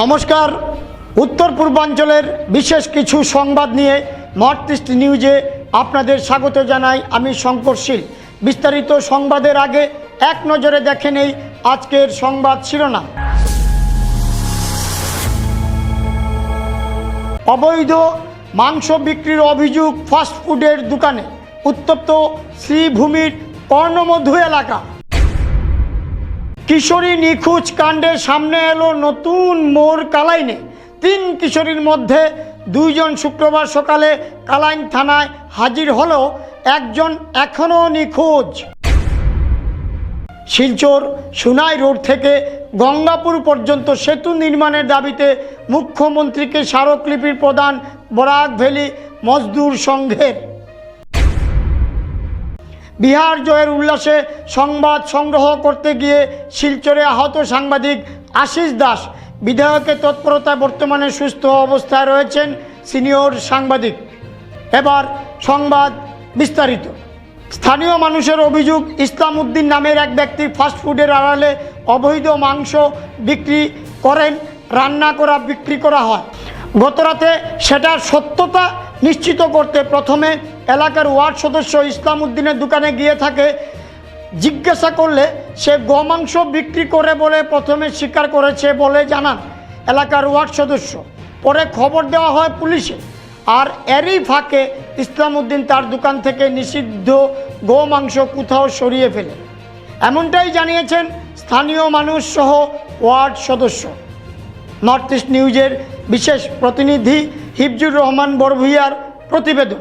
নমস্কার। উত্তর পূর্বাঞ্চলের বিশেষ কিছু সংবাদ নিয়ে নর্থ ইস্ট নিউজে আপনাদের স্বাগত জানাই আমি শঙ্কর শীল। বিস্তারিত সংবাদের আগে এক নজরে দেখে নেই আজকের সংবাদ শিরোনাম। অবৈধ মাংস বিক্রির অভিযোগ ফাস্টফুডের দোকানে। উত্তপ্ত শ্রীভূমির কর্ণমধু এলাকা। কিশোরী নিখোঁজ কাণ্ডের সামনে এলো নতুন মোর কালাইনে। তিন কিশোরীর মধ্যে দুইজন শুক্রবার সকালে কালাইন থানায় হাজির হলেও একজন এখনও নিখোঁজ। শিলচর সুনাই রোড থেকে গঙ্গাপুর পর্যন্ত সেতু নির্মাণের দাবিতে মুখ্যমন্ত্রীকে স্মারকলিপির প্রদান বরাক ভ্যালি মজদুর সংঘের। বিহার জয়ের উল্লাসে সংবাদ সংগ্রহ করতে গিয়ে শিলচরে আহত সাংবাদিক আশিস দাস। বিধায়কের তৎপরতায় বর্তমানে সুস্থ অবস্থায় রয়েছেন সিনিয়র সাংবাদিক। এবার সংবাদ বিস্তারিত। স্থানীয় মানুষের অভিযোগ ইসলাম উদ্দিন নামের এক ব্যক্তি ফাস্টফুডের আড়ালে অবৈধ মাংস বিক্রি করেন, রান্না করা, বিক্রি করা হয়। গতরাতে সেটার সত্যতা নিশ্চিত করতে প্রথমে এলাকার ওয়ার্ড সদস্য ইসলাম উদ্দিনের দোকানে গিয়ে থাকে, জিজ্ঞাসা করলে সে গোমাংস বিক্রি করে বলে প্রথমে স্বীকার করেছে বলে জানান এলাকার ওয়ার্ড সদস্য। পরে খবর দেওয়া হয় পুলিশে আর এরই ফাঁকে ইসলাম উদ্দিন তার দোকান থেকে নিষিদ্ধ গোমাংস কোথাও সরিয়ে ফেলে। এমনটাই জানিয়েছেন স্থানীয় মানুষ সহ ওয়ার্ড সদস্য। নর্থ ইস্ট নিউজের বিশেষ প্রতিনিধি হিফজুর রহমান বড়ভুইয়ার প্রতিবেদন।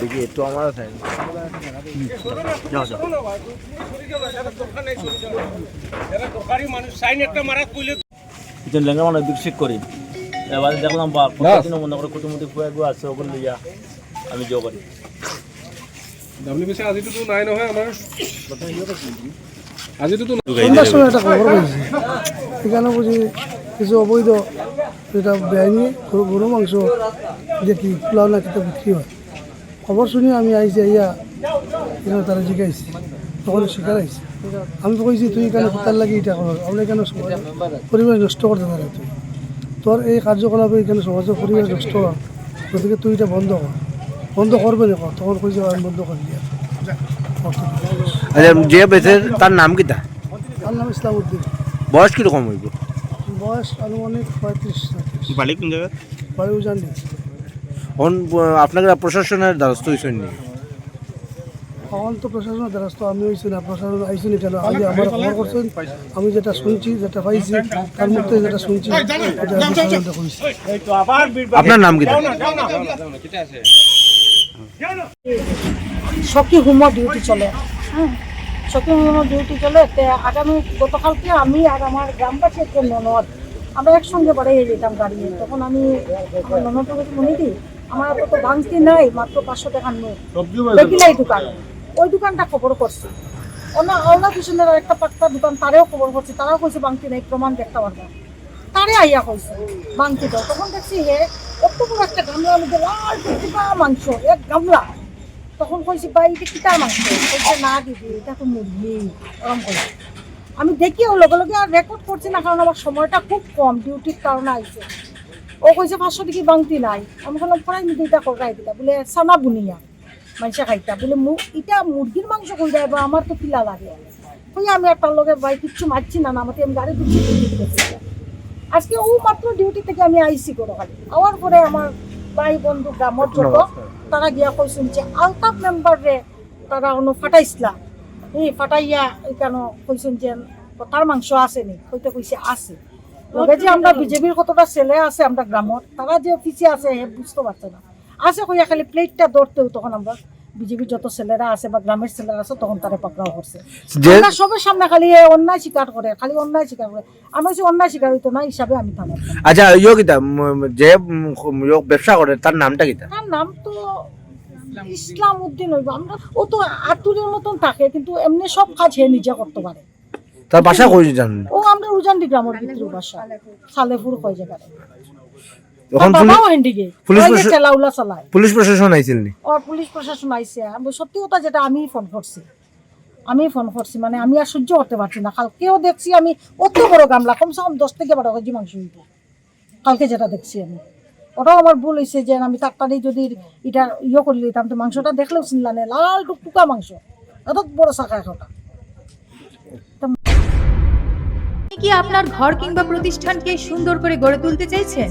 দেখি একটু আমার লেঙ্গা মানে করি। এবার দেখলাম বা কতদিন মনে করে কুটুমুটি ফুয়ে গো আছে ওগুলো লইয়া আমি জো করি। ডাব্লিউবিসি আজিটোতো নাই নহয় আমাৰ। আজিটোতো সন্ধ্যার সময় একটা খবর পেয়েছি এখানে বুঝি কিছু অবৈধ যেটা বেআইনি গরু মাংস যে কি পোলাও না কিতা বিক্রি হয়। খবর শুনি আমি আইছি আইয়া এখানে তারা জিজ্ঞাসি তখন শিকার আইছি আমি তো কইছি তুই এখানে কোথার লাগি এটা কর আমরা এখানে পরিবেশ নষ্ট করতে পারে তুই তোর এই কার্যকলাপে এখানে সমাজের পরিবেশ নষ্ট হয় গতিকে তুই এটা বন্ধ কর বন্ধ করবে না কর তখন কইছে আমি বন্ধ করে দিয়া আচ্ছা যে বেঁচে তার নাম কিটা তার নাম ইসলাম উদ্দিন বয়স কীরকম হইব? বয়স আনুমানিক পঁয়ত্রিশ বাড়ি কোন জায়গা বায়ু জানি এখন আপনাকে প্রশাসনের দ্বারস্থ হয়েছেন নি? এখন তো প্রশাসনের দ্বারস্থ আমি হয়েছি না প্রশাসন আইসিনি কেন? আগে আমার খবর করছেন আমি যেটা শুনছি যেটা পাইছি তার মধ্যে যেটা শুনছি এটা প্রশাসনটা কইছি আপনার নাম কিটা সখী হোমর ডিউটি চলে। হ্যাঁ সখী ডিউটি চলে আগামী গতকালকে আমি আর আমার গ্রামবাসী একটা ননদ আমরা একসঙ্গে বাড়িয়ে যেতাম গাড়ি। তখন আমি ননদকে বলছি, মনিদি আমার তো ভাঙতি নাই মাত্র পাঁচশো টাকার নেই দেখিলাই দোকান। ওই দোকানটা খবর করছি। অন্য অন্য পিছনের একটা পাক্কা দোকান তারেও খবর করছি। তারাও কইছে বাংতি নাই প্রমাণ দেখতে পারব। তারে আইয়া কইছে বাংতি দাও তখন দেখছি হে অত বড় একটা গামলার মধ্যে লাল টুকটুকা মাংস, এক গামলা। তখন কইছি, ভাই, এটা কিতার মাংস? কইছে না দিদি, এটা তো মুরগি। ওরম কইছে। আমি দেখি ও লগে লগে আর রেকর্ড করছি না, কারণ আমার সময়টা খুব কম ডিউটির কারণে আইছে। ও কইছে, পাঁচশো টাকি বাংতি নাই। আমি বললাম, পড়াই নিতে এটা করাই দিতা বলে, সানা বুনিয়া মানুষে খাইতা। বলে এটা মুরগির মাংস কই যাইব আমার তো পিলা লাগে। কই আমি আর তার লগে, ভাই, কিচ্ছু মারছি না না, আমাকে আমি গাড়ি দিচ্ছি আজকে ও মাত্র ডিউটি থেকে আমি আইসি করে খালি আওয়ার পরে আমার ভাই বন্ধু গ্রামর যত তারা গিয়া কইছেন যে আলতাফ মেম্বারে তারা অনু ফাটাইছিলা। এই ফাটাইয়া কেন কইছেন যে তার মাংস আছে নি? কইতে কইছে আছে। লগে যে আমরা বিজেপির কতটা ছেলে আছে আমরা গ্রামত তারা যে অফিসে আছে হে বুঝতে পারছে না। আছে কইয়া খালি প্লেটটা ধরতেও তখন আমরা। বিজেপির যত ছেলেরা আছে বা গ্রামের ছেলেরা আছে তখন তারা পাকড়াও করছে। আমরা সবার সামনে খালি অন্যায় স্বীকার করে খালি অন্যায় স্বীকার করে। আমি অন্যায় স্বীকার হইতো না হিসাবে আমি থানার আচ্ছা ইয়ে যে ব্যবসা করে তার নামটা কিটা তার নাম তো ইসলাম উদ্দিন হইব। আমরা ও তো আতুরের মতন থাকে কিন্তু এমনি সব কাজ হে নিজে করতে পারে। তার বাসা কই জানেন? ও আমরা উজানদি গ্রামের ভিতরে বাসা। সালেপুর কয় জায়গায়? এখন পুলিশ পুলিশ ওই যে প্রশা- ঠেলাউলা চালায়। পুলিশ প্রশাসন আইছিল নি? আর পুলিশ প্রশাসন আইসে আমি সত্যি কথা যেটা আমি ফোন করছি। আমি ফোন করছি মানে আমি আর সহ্য করতে পারছি না। কালকেও দেখছি আমি অত বড় গামলা কমসে কম দশ থেকে বারো কেজি মাংস হইব কালকে যেটা দেখছি আমি। ওটাও আমার ভুল হয়েছে যে আমি তাড়াতাড়ি যদি এটা ইয়ে করে দিতাম তো মাংসটা দেখলেও চিনলা না। লাল টুকটুকা মাংস। এত বড় শাখা একটা আপনি কি আপনার ঘর কিংবা প্রতিষ্ঠানকে সুন্দর করে গড়ে তুলতে চাইছেন?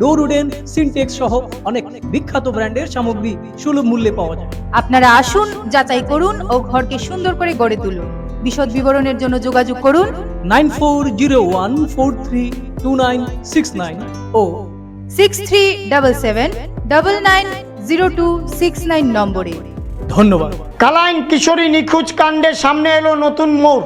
door wooden Sintex সহ অনেক বিখ্যাত ব্র্যান্ডের সামগ্রী সুলভ মূল্যে পাওয়া যায়। আপনারা আসুন যাচাই করুন ও ঘরকে সুন্দর করে গড়ে তুলুন। বিশদ বিবরণের জন্য যোগাযোগ করুন। Nine four zero one four three two nine six nine o six three double seven double nine zero two six nine নম্বরে। ধন্যবাদ। কালাইন কিশোরী নিখোঁজ কাণ্ডে সামনে এলো নতুন মোড়।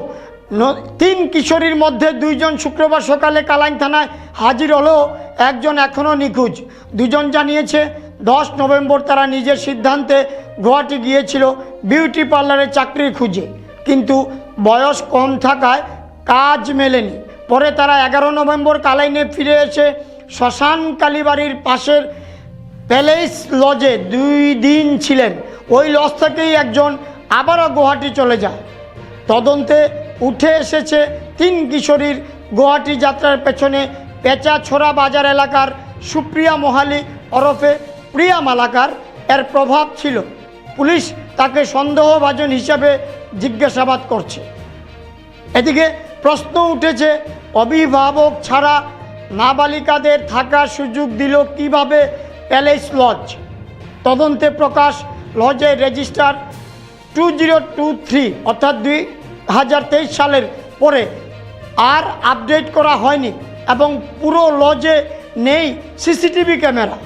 তিন কিশোরীর মধ্যে দুইজন শুক্রবার সকালে কালাইন থানায় হাজির হলেও একজন এখনও নিখোঁজ। দুজন জানিয়েছে, দশ নভেম্বর তারা নিজের সিদ্ধান্তে গুয়াহাটি গিয়েছিল বিউটি পার্লারে চাকরির খুঁজে। কিন্তু বয়স কম থাকায় কাজ মেলেনি। পরে তারা এগারো নভেম্বর কালাইনে ফিরে এসে শ্মশান কালীবাড়ির পাশের প্যালেস লজে দুই দিন ছিলেন। ওই লজ থেকেই একজন আবারও গুয়াহাটি চলে যায়। তদন্তে উঠে এসেছে, তিন কিশোরীর গুয়াহাটি যাত্রার পেছনে পেঁচাছড়া বাজার এলাকার সুপ্রিয়া মোহালি ওরফে প্রিয়া মালাকার এর প্রভাব ছিল। পুলিশ তাকে সন্দেহভাজন হিসাবে জিজ্ঞাসাবাদ করছে। এদিকে প্রশ্ন উঠেছে, অভিভাবক ছাড়া নাবালিকাদের থাকার সুযোগ দিল কীভাবে প্যালেস লজ? তদন্তে প্রকাশ, লজের register two zero two three অর্থাৎ দুই হাজার তেইশ সালের পরে আর আপডেট করা হয়নি। এবং পুরো লজে নেই সিসিটিভি ক্যামেরা।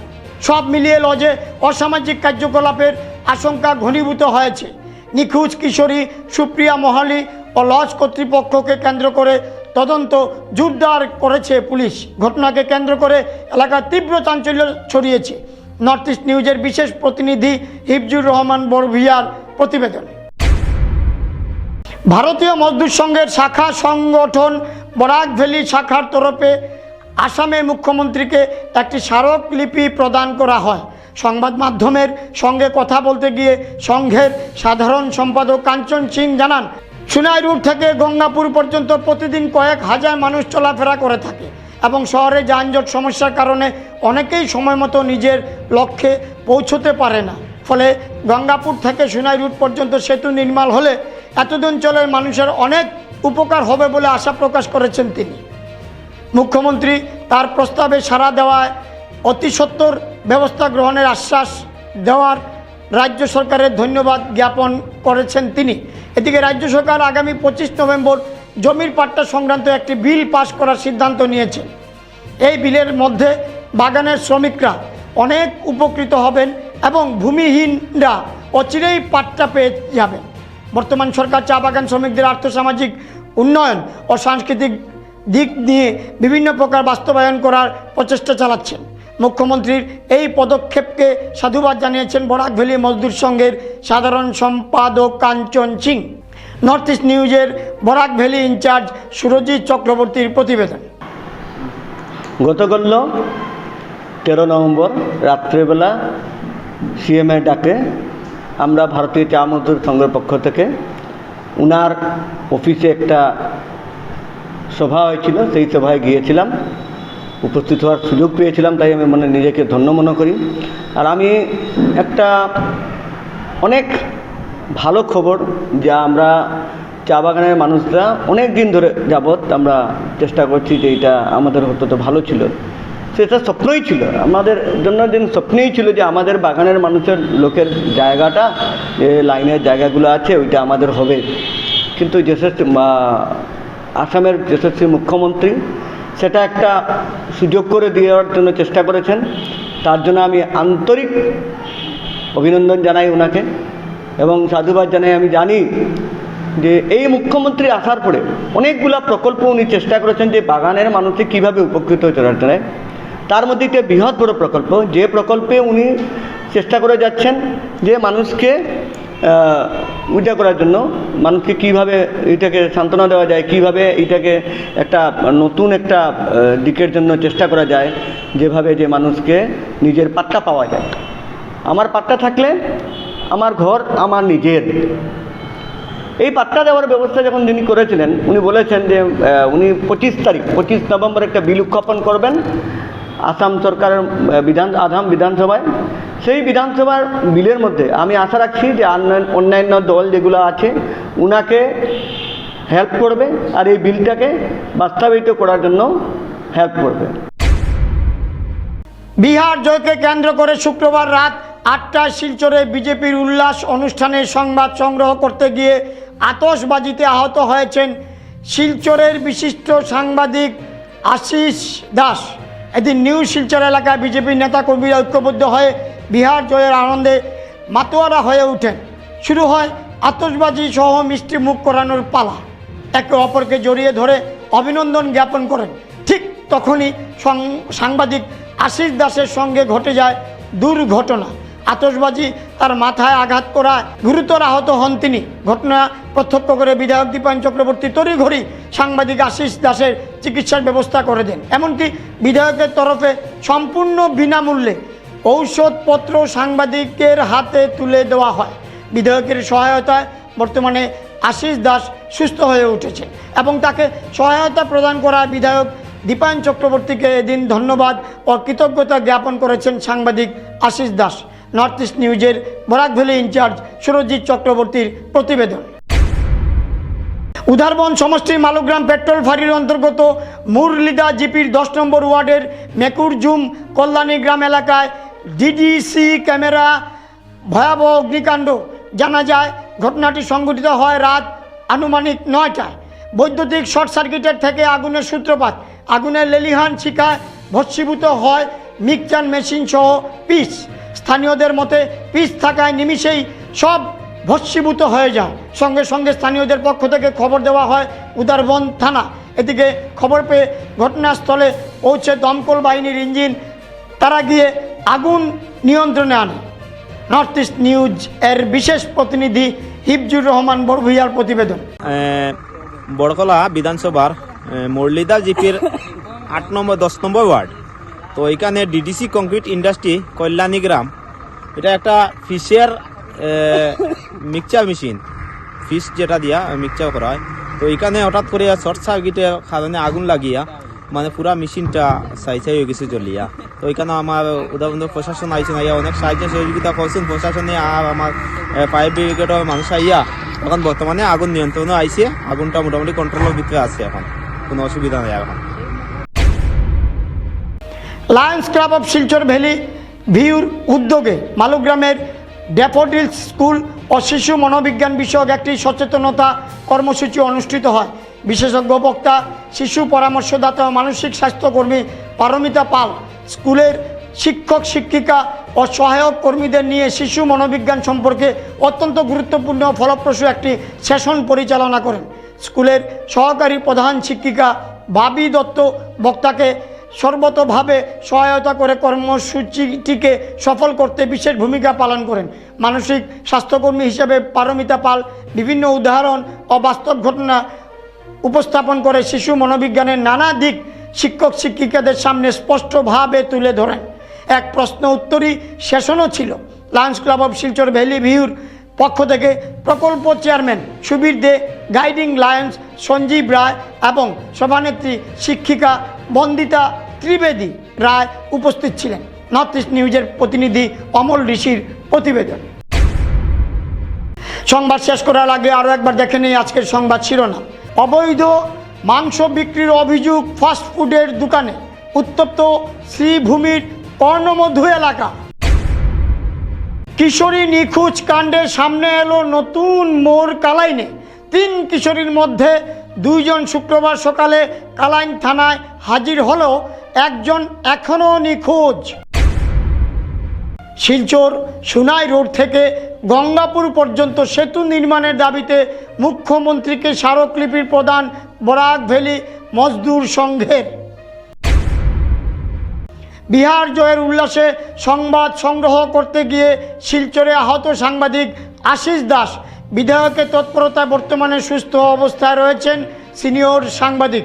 সব মিলিয়ে লজে অসামাজিক কার্যকলাপের আশঙ্কা ঘনীভূত হয়েছে। নিখোঁজ কিশোরী সুপ্রিয়া মহালি ও লজ কর্তৃপক্ষকে কেন্দ্র করে তদন্ত জোরদার করেছে পুলিশ। ঘটনাকে কেন্দ্র করে এলাকার তীব্র চাঞ্চল্য ছড়িয়েছে। নর্থ ইস্ট নিউজের বিশেষ প্রতিনিধি হিফজুর রহমান বরভিয়ার প্রতিবেদন। ভারতীয় মজদুর সংঘের শাখা সংগঠন বরাক ভ্যালি শাখার তরফে আসামে মুখ্যমন্ত্রীকে একটি স্মারকলিপি প্রদান করা হয়। সংবাদ মাধ্যমের সঙ্গে কথা বলতে গিয়ে সংঘের সাধারণ সম্পাদক কাঞ্চন সিং জানান সুনাই রুট থেকে গঙ্গাপুর পর্যন্ত প্রতিদিন কয়েক হাজার মানুষ চলাফেরা করে থাকে এবং শহরে যানজট সমস্যার কারণে অনেকেই সময় মতো নিজের লক্ষ্যে পৌঁছতে পারে না। ফলে গঙ্গাপুর থেকে সুনাই রুট পর্যন্ত সেতু নির্মাণ হলে এতদিন অঞ্চলের মানুষের অনেক উপকার হবে বলে আশা প্রকাশ করেছেন তিনি। মুখ্যমন্ত্রী তার প্রস্তাবে সাড়া দেওয়ায় অতি সত্বর ব্যবস্থা গ্রহণের আশ্বাস দেওয়ার রাজ্য সরকারের ধন্যবাদ জ্ঞাপন করেছেন তিনি। এদিকে রাজ্য সরকার আগামী পঁচিশ নভেম্বর জমির পাট্টা সংক্রান্ত একটি বিল পাশ করার সিদ্ধান্ত নিয়েছেন। এই বিলের মধ্যে বাগানের শ্রমিকরা অনেক উপকৃত হবেন এবং ভূমিহীনরা অচিরেই পাট্টা পেয়ে যাবেন। বর্তমান সরকার চা বাগান শ্রমিকদের আর্থসামাজিক উন্নয়ন ও সাংস্কৃতিক দিক নিয়ে বিভিন্ন প্রকার বাস্তবায়ন করার প্রচেষ্টা চালাচ্ছেন। মুখ্যমন্ত্রীর এই পদক্ষেপকে সাধুবাদ জানিয়েছেন বরাক ভ্যালি মজদুর সংঘের সাধারণ সম্পাদক কাঞ্চন সিং। নর্থ ইস্ট নিউজের বরাক ভ্যালি ইনচার্জ সুরজিৎ চক্রবর্তীর প্রতিবেদন। গতকাল তেরো নভেম্বর রাত্রেবেলা সিএমএ ডাকে আমরা ভারতীয় চা মজদুর সংঘের পক্ষ থেকে উনার অফিসে একটা সভা হয়েছিল, সেই সভায় গিয়েছিলাম। উপস্থিত হওয়ার সুযোগ পেয়েছিলাম, তাই আমি মনে নিজেকে ধন্য মনে করি। আর আমি একটা অনেক ভালো খবর যা আমরা চা বাগানের মানুষরা অনেক দিন ধরে যাবৎ আমরা চেষ্টা করছি যে এটা আমাদের হতো তো ভালো ছিল। সেটা স্বপ্নই ছিল। আমাদের জন্য দিন স্বপ্নই ছিল যে আমাদের বাগানের মানুষের লোকের জায়গাটা, যে লাইনের জায়গাগুলো আছে, ওইটা আমাদের হবে। কিন্তু যশস্বী আসামের যশস্বী মুখ্যমন্ত্রী সেটা একটা সুযোগ করে দেওয়ার জন্য চেষ্টা করেছেন। তার জন্য আমি আন্তরিক অভিনন্দন জানাই ওনাকে এবং সাধুবাদ জানাই। আমি জানি যে এই মুখ্যমন্ত্রী আসার পরে অনেকগুলা প্রকল্প উনি চেষ্টা করেছেন যে বাগানের মানুষকে কীভাবে উপকৃত হতে পারে। তার মধ্যে একটি বৃহৎ বড় প্রকল্প। যে প্রকল্পে উনি চেষ্টা করে যাচ্ছেন যে মানুষকে আহ, করার জন্য মানুষকে কীভাবে এটাকে সান্ত্বনা দেওয়া যায় কীভাবে এটাকে একটা নতুন একটা দিকের জন্য চেষ্টা করা যায় যেভাবে যে মানুষকে নিজের পাট্টা পাওয়া যায়। আমার পাট্টা থাকলে আমার ঘর আমার নিজের। এই পাট্টা দেওয়ার ব্যবস্থা যখন যিনি করেছিলেন উনি বলেছেন যে উনি পঁচিশ তারিখ পঁচিশ নভেম্বর একটা বিল উত্থাপন করবেন। আসাম সরকারের বিধান, আসাম বিধানসভায়। সেই বিধানসভার বিলের মধ্যে আমি আশা রাখছি যে অন্যান্য দল যেগুলো আছে, উনাকে হেল্প করবে আর এই বিলটাকে বাস্তবায়িত করার জন্য হেল্প করবে। বিহার জয়কে কেন্দ্র করে শুক্রবার রাত আটটায় শিলচরে বিজেপির উল্লাস অনুষ্ঠানে সংবাদ সংগ্রহ করতে গিয়ে আতশবাজিতে আহত হয়েছেন শিলচরের বিশিষ্ট সাংবাদিক আশিস দাস। এদিন নিউ শিলচর এলাকায় বিজেপির নেতাকর্মীরা ঐক্যবদ্ধ হয়ে বিহার জয়ের আনন্দে মাতোয়ারা হয়ে ওঠেন। শুরু হয় আতশবাজি সহ মিষ্টি মুখ করানোর পালা। একে অপরকে জড়িয়ে ধরে অভিনন্দন জ্ঞাপন করেন। ঠিক তখনই সাংবাদিক আশিস দাসের সঙ্গে ঘটে যায় দুর্ঘটনা। আতশবাজি তার মাথায় আঘাত করা গুরুতর আহত হন তিনি। ঘটনা প্রত্যক্ষ করে বিধায়ক দীপায়ন চক্রবর্তী তড়িঘড়ি সাংবাদিক আশিস দাসের চিকিৎসার ব্যবস্থা করে দেন। এমনকি বিধায়কের তরফে সম্পূর্ণ বিনামূল্যে ঔষধপত্র সাংবাদিকের হাতে তুলে দেওয়া হয়। বিধায়কের সহায়তায় বর্তমানে আশিস দাস সুস্থ হয়ে উঠেছেন এবং তাকে সহায়তা প্রদান করা বিধায়ক দীপায়ন চক্রবর্তীকে এদিন ধন্যবাদ ও কৃতজ্ঞতা জ্ঞাপন করেছেন সাংবাদিক আশিস দাস। নর্থ ইস্ট নিউজের বরাক ভ্যালি ইনচার্জ সুরজিৎ চক্রবর্তীর প্রতিবেদন। উধারবন সমষ্টির মালুগ্রাম পেট্রোল ফাঁড়ির অন্তর্গত মুরলিদা জিপির দশ নম্বর ওয়ার্ডের মেকুরজুম কল্যাণী গ্রাম এলাকায় ডিডিসি ক্যামেরা ভয়াবহ অগ্নিকাণ্ড। জানা যায়, ঘটনাটি সংঘটিত হয় রাত আনুমানিক নয়টায়। বৈদ্যুতিক শর্ট সার্কিটের থেকে আগুনের সূত্রপাত। আগুনের লেলিহান শিকায় ভস্মীভূত হয় মিক্সচার মেশিন সহ পিস স্থানীয়দের মতে পিস থাকায় নিমিষেই সব ভস্মীভূত হয়ে যায় সঙ্গে সঙ্গে স্থানীয়দের পক্ষ থেকে খবর দেওয়া হয়, উদারবন থানা। এদিকে খবর পেয়ে ঘটনাস্থলে পৌঁছে দমকল বাহিনীর ইঞ্জিন, তারা গিয়ে আগুন নিয়ন্ত্রণে আনে। নর্থ ইস্ট নিউজ এর বিশেষ প্রতিনিধি হিফজুর রহমান বড়ভুইয়ার প্রতিবেদন। বড়কলা বিধানসভার মুরলিদা জিপির আট নম্বর, দশ নম্বর ওয়ার্ড। তো এখানে ডিডিসি কংক্রিট ইন্ডাস্ট্রি কল্যাণী গ্রাম। এটা একটা ফিশের মিক্সচার মেশিন ফিশ যেটা দিয়া মিক্সচার করা হয়। তো এখানে হঠাৎ করে শর্ট সার্কিটের কারণে আগুন লাগিয়া মানে পুরা মেশিনটা সাই সাই হয়ে গেছে জ্বলিয়া। তো এখানে আমার উদাহরণ প্রশাসন আইসেন আইয়া অনেক সাহায্য সহযোগিতা করছেন। প্রশাসনে আর আমার ফায়ার ব্রিগেডের মানুষ আইয়া, এখন বর্তমানে আগুন নিয়ন্ত্রণে আইছে। আগুনটা মোটামুটি কন্ট্রোলের ভিতরে আছে এখন। কোনো অসুবিধা নেই এখন। Lions Club of Silchar valley ভিউর উদ্যোগে মালুগ্রামের ড্যাফোডিল স্কুল ও শিশু মনোবিজ্ঞান বিষয়ক একটি সচেতনতা কর্মসূচি অনুষ্ঠিত হয়। বিশেষজ্ঞ বক্তা, শিশু পরামর্শদাতা ও মানসিক স্বাস্থ্যকর্মী পারমিতা পাল স্কুলের শিক্ষক, শিক্ষিকা ও সহায়ক কর্মীদের নিয়ে শিশু মনোবিজ্ঞান সম্পর্কে অত্যন্ত গুরুত্বপূর্ণ ফলপ্রসূ একটি সেশন পরিচালনা করেন। স্কুলের সহকারী প্রধান শিক্ষিকা ভাবি দত্ত বক্তাকে সর্বতভাবে সহায়তা করে কর্মসূচিটিকে সফল করতে বিশেষ ভূমিকা পালন করেন। মানসিক স্বাস্থ্যকর্মী হিসেবে পারমিতা পাল বিভিন্ন উদাহরণ ও বাস্তব ঘটনা উপস্থাপন করে শিশু মনোবিজ্ঞানের নানা দিক শিক্ষক শিক্ষিকাদের সামনে স্পষ্টভাবে তুলে ধরেন। এক প্রশ্ন উত্তরই সেশনও ছিল। Lions Club of Silchar valley ভিউর পক্ষ থেকে প্রকল্প chairman Subir De, guiding Lions Sanjib Roy এবং সভানেত্রী শিক্ষিকা বন্দিতা ত্রিবেদী রায় উপস্থিত ছিলেন। নর্থ ইস্ট নিউজের প্রতিনিধি অমল ঋষির প্রতিবেদন। সংবাদ শেষ করার আগে আরও একবার দেখে নিই আজকের সংবাদ শিরোনাম। অবৈধ মাংস বিক্রির অভিযোগ ফাস্ট ফুডের দোকানে। উত্তপ্ত শ্রীভূমির কর্ণমধু এলাকা। কিশোরী নিখোঁজ কাণ্ডের সামনে এলো নতুন মোর কালাইনে। তিন কিশোরীর মধ্যে দুইজন শুক্রবার সকালে কালাইন থানায় হাজির হলেও একজন এখনও নিখোঁজ। শিলচর সুনাই রোড থেকে গঙ্গাপুর পর্যন্ত সেতু নির্মাণের দাবিতে মুখ্যমন্ত্রীকে স্মারকলিপির প্রদান বরাক ভ্যালি মজদুর সংঘের। বিহার জয়ের উল্লাসে সংবাদ সংগ্রহ করতে গিয়ে শিলচরে আহত সাংবাদিক আশিস দাস বিধায়কের তৎপরতায় বর্তমানে সুস্থ অবস্থায় রয়েছেন সিনিয়র সাংবাদিক।